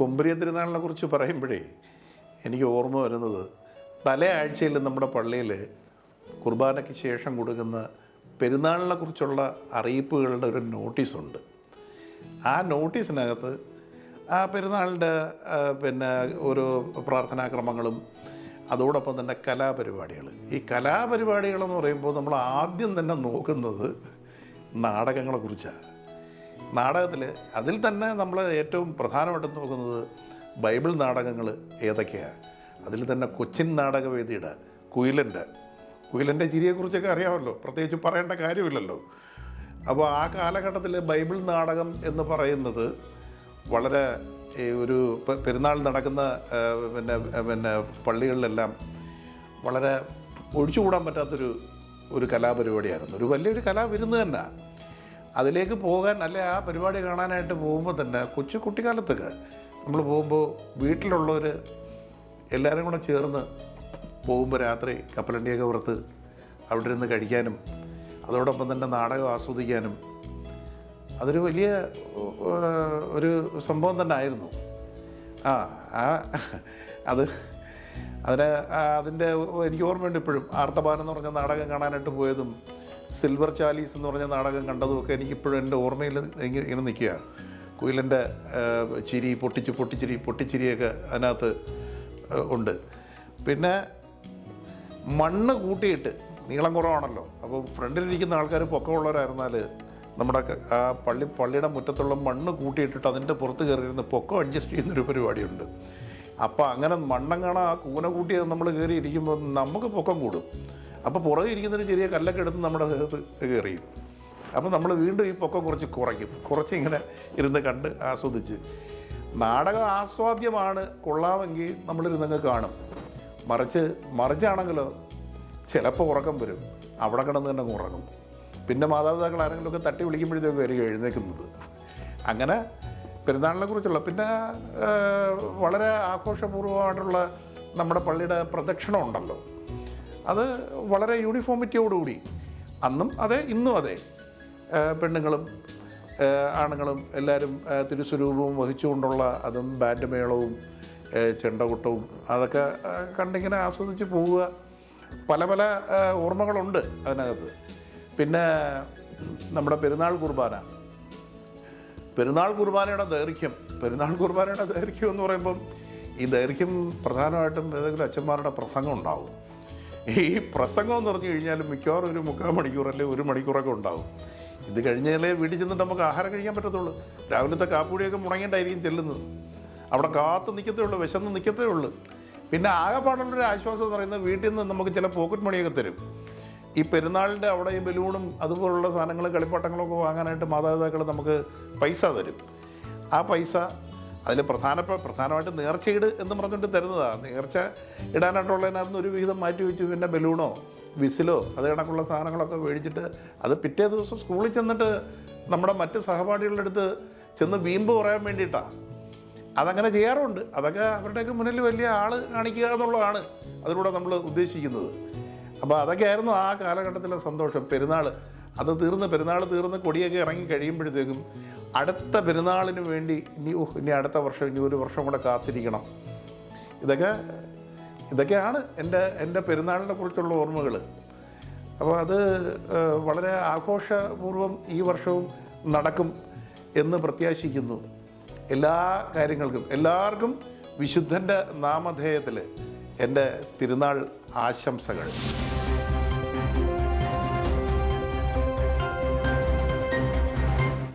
കുമ്പരിയ തിരുനാളിനെ കുറിച്ച് പറയുമ്പോഴേ എനിക്ക് ഓർമ്മ വരുന്നത് തലയാഴ്ചയിൽ നമ്മുടെ പള്ളിയിൽ കുർബാനയ്ക്ക് ശേഷം കൊടുക്കുന്ന പെരുന്നാളിനെ കുറിച്ചുള്ള അറിയിപ്പുകളുടെ ഒരു നോട്ടീസുണ്ട് ആ നോട്ടീസിനകത്ത് ആ പെരുന്നാളിന്റെ പിന്നെ ഒരു പ്രാർത്ഥനാക്രമങ്ങളും അതോടൊപ്പം തന്നെ കലാപരിപാടികൾ. ഈ കലാപരിപാടികളെന്ന് പറയുമ്പോൾ നമ്മൾ ആദ്യം തന്നെ നോക്കുന്നത് നാടകങ്ങളെക്കുറിച്ചാണ് നാടകത്തിൽ അതിൽ തന്നെ നമ്മൾ ഏറ്റവും പ്രധാനമായിട്ട് നോക്കുന്നത് ബൈബിൾ നാടകങ്ങൾ ഏതൊക്കെയാണ് അതിൽ തന്നെ കൊച്ചിൻ നാടകവേദിയുടെ കുയിലന്റെ. കുയിലന്റെ ചിരിയെക്കുറിച്ചൊക്കെ അറിയാമല്ലോ പ്രത്യേകിച്ച് പറയേണ്ട കാര്യമില്ലല്ലോ. അപ്പോൾ ആ കാലഘട്ടത്തിൽ ബൈബിൾ നാടകം എന്ന് പറയുന്നത് വളരെ ഒരു പെരുന്നാൾ നടക്കുന്ന പിന്നെ പിന്നെ പള്ളികളിലെല്ലാം വളരെ ഒഴിച്ചുകൂടാൻ പറ്റാത്തൊരു ഒരു കലാപരിപാടിയായിരുന്നു. ഒരു വലിയൊരു കലാവിരുന്ന് തന്നെ. അതിലേക്ക് പോകാൻ അല്ലെ ആ പരിപാടി കാണാനായിട്ട് പോകുമ്പോൾ തന്നെ കൊച്ചു കുട്ടിക്കാലത്തൊക്കെ നമ്മൾ പോകുമ്പോൾ വീട്ടിലുള്ളവർ എല്ലാവരും കൂടെ ചേർന്ന് പോകുമ്പോൾ രാത്രി കപ്പലണ്ടിയൊക്കെ വറുത്ത് അവിടെ ഇരുന്ന് കഴിക്കാനും അതോടൊപ്പം തന്നെ നാടകം ആസ്വദിക്കാനും അതൊരു വലിയ ഒരു സംഭവം തന്നെ ആയിരുന്നു. ആ ആ അത് അതിന് അതിന്റെ എനിക്ക് ഓർമ്മയുണ്ട് ഇപ്പോഴും ആർത്തപാനം എന്ന് പറഞ്ഞ നാടകം കാണാനായിട്ട് പോയതും സിൽവർ ചാലീസ് എന്ന് പറഞ്ഞ നാടകം കണ്ടതുമൊക്കെ എനിക്കിപ്പോഴും എന്റെ ഓർമ്മയിൽ ഇങ്ങനെ ഇങ്ങനെ നിൽക്കുക കുയിലന്റെ ചിരി പൊട്ടിച്ച് പൊട്ടിച്ചിരി പൊട്ടിച്ചിരിയൊക്കെ അതിനകത്ത് ഉണ്ട്. പിന്നെ മണ്ണ് കൂട്ടിയിട്ട് നീളം കുറവാണല്ലോ. അപ്പോൾ ഫ്രണ്ടിലിരിക്കുന്ന ആൾക്കാർ പൊക്കമുള്ളവരായിരുന്നാൽ നമ്മുടെ ആ പള്ളി പള്ളിയുടെ മുറ്റത്തുള്ള മണ്ണ് കൂട്ടിയിട്ടിട്ട് അതിന്റെ പുറത്ത് കയറിയിരുന്ന് പൊക്കം അഡ്ജസ്റ്റ് ചെയ്യുന്നൊരു പരിപാടിയുണ്ട്. അപ്പോൾ അങ്ങനെ മണ്ണങ്ങണ ആ കൂന കൂട്ടി നമ്മൾ കയറി ഇരിക്കുമ്പോൾ നമുക്ക് പൊക്കം കൂടും. അപ്പോൾ പുറകെ ഇരിക്കുന്നൊരു ചെറിയ കല്ലൊക്കെ എടുത്ത് നമ്മുടെ ദേഹത്ത് കയറിയും അപ്പോൾ നമ്മൾ വീണ്ടും ഈ പൊക്കം കുറച്ച് കുറയ്ക്കും. കുറച്ച് ഇങ്ങനെ ഇരുന്ന് കണ്ട് ആസ്വദിച്ച്. നാടകം ആസ്വാദ്യമാണ്. കൊള്ളാമെങ്കിൽ നമ്മളിരുന്നങ്ങ് കാണും. മറിച്ച് മറിച്ചാണെങ്കിലോ ചിലപ്പോൾ ഉറക്കം വരും. അവിടെ കിടന്ന് തന്നെ ഉറങ്ങും. പിന്നെ മാതാപിതാക്കൾ ആരെങ്കിലുമൊക്കെ തട്ടി വിളിക്കുമ്പോഴത്തേക്ക് വരിക എഴുന്നേക്കുന്നത്. അങ്ങനെ പെരുന്നാളിനെ കുറിച്ചുള്ള പിന്നെ വളരെ ആഘോഷപൂർവമായിട്ടുള്ള നമ്മുടെ പള്ളിയുടെ പ്രദക്ഷിണം ഉണ്ടല്ലോ അത് വളരെ യൂണിഫോമിറ്റിയോടുകൂടി. അന്നും അതെ ഇന്നും അതെ. പെണ്ണുങ്ങളും ആണുങ്ങളും എല്ലാവരും തിരുസ്വരൂപവും വഹിച്ചുകൊണ്ടുള്ള അതും ബാൻഡ് മേളവും ചെണ്ടകൊട്ടവും അതൊക്കെ കണ്ടിങ്ങനെ ആസ്വദിച്ച് പോവുക. പല പല ഓർമ്മകളുണ്ട് അതിനകത്ത്. പിന്നെ നമ്മുടെ പെരുന്നാൾ കുർബാന. പെരുന്നാൾ കുർബാനയുടെ ദൈർഘ്യം. പെരുന്നാൾ കുർബാനയുടെ ദൈർഘ്യം എന്ന് പറയുമ്പം ഈ ദൈർഘ്യം പ്രധാനമായിട്ടും ഏതെങ്കിലും അച്ഛന്മാരുടെ പ്രസംഗം ഉണ്ടാവും. ഈ പ്രസംഗം എന്ന് പറഞ്ഞു കഴിഞ്ഞാൽ മിക്കവാറും ഒരു മുക്കാൽ മണിക്കൂർ അല്ലെങ്കിൽ ഒരു മണിക്കൂറൊക്കെ ഉണ്ടാവും. ഇത് കഴിഞ്ഞാലേ വീട്ടിൽ ചെന്നിട്ട് നമുക്ക് ആഹാരം കഴിക്കാൻ പറ്റത്തുള്ളൂ. രാവിലത്തെ കാപ്പുടിയൊക്കെ മുടങ്ങിയിട്ടായിരിക്കും ചെല്ലുന്നത്. അവിടെ കാത്ത് നിൽക്കത്തേ ഉള്ളൂ വിശന്ന് നിൽക്കത്തേ ഉള്ളൂ. പിന്നെ ആകെപ്പാടുള്ളൊരു ആശ്വാസം എന്ന് പറയുന്നത് വീട്ടിൽ നിന്ന് നമുക്ക് ചില പോക്കറ്റ് മണിയൊക്കെ തരും. ഈ പെരുന്നാളിന്റെ അവിടെ ഈ ബലൂണും അതുപോലുള്ള സാധനങ്ങൾ കളിപ്പാട്ടങ്ങളൊക്കെ വാങ്ങാനായിട്ട് മാതാപിതാക്കൾ നമുക്ക് പൈസ തരും. ആ പൈസ അതിൽ പ്രധാനപ്പെട്ട പ്രധാനമായിട്ട് നേർച്ചയിട് എന്ന് പറഞ്ഞുകൊണ്ട് തരുന്നതാണ് നേർച്ച ഇടാനായിട്ടുള്ളതിനകത്ത് ഒരു വിഹിതം മാറ്റി വെച്ച്. പിന്നെ ബലൂണോ വിസിലോ അത് കണക്കുള്ള സാധനങ്ങളൊക്കെ മേടിച്ചിട്ട് അത് പിറ്റേ ദിവസം സ്കൂളിൽ ചെന്നിട്ട് നമ്മുടെ മറ്റ് സഹപാഠികളുടെ അടുത്ത് ചെന്ന് വീമ്പ് പറയാൻ വേണ്ടിയിട്ടാണ് അതങ്ങനെ ചെയ്യാറുണ്ട്. അതൊക്കെ അവരുടെയൊക്കെ മുന്നിൽ വലിയ ആൾ കാണിക്കുക എന്നുള്ളതാണ് അതിലൂടെ നമ്മൾ ഉദ്ദേശിക്കുന്നത്. അപ്പോൾ അതൊക്കെ ആയിരുന്നു ആ കാലഘട്ടത്തിലെ സന്തോഷം. പെരുന്നാൾ അത് തീർന്ന് പെരുന്നാൾ തീർന്ന് കൊടിയൊക്കെ ഇറങ്ങി കഴിയുമ്പോഴത്തേക്കും അടുത്ത പെരുന്നാളിന് വേണ്ടി ഇനി ഇനി അടുത്ത വർഷം ഇനി ഒരു വർഷം കൂടെ കാത്തിരിക്കണം. ഇതൊക്കെ ഇതൊക്കെയാണ് എന്റെ എന്റെ പെരുന്നാളിനെ കുറിച്ചുള്ള ഓർമ്മകൾ. അപ്പോൾ അത് വളരെ ആഘോഷപൂർവം ഈ വർഷവും നടക്കും എന്ന് പ്രത്യാശിക്കുന്നു. എല്ലാ കാര്യങ്ങൾക്കും എല്ലാവർക്കും വിശുദ്ധന്റെ നാമധേയത്തിൽ എന്റെ തിരുനാൾ ആശംസകൾ.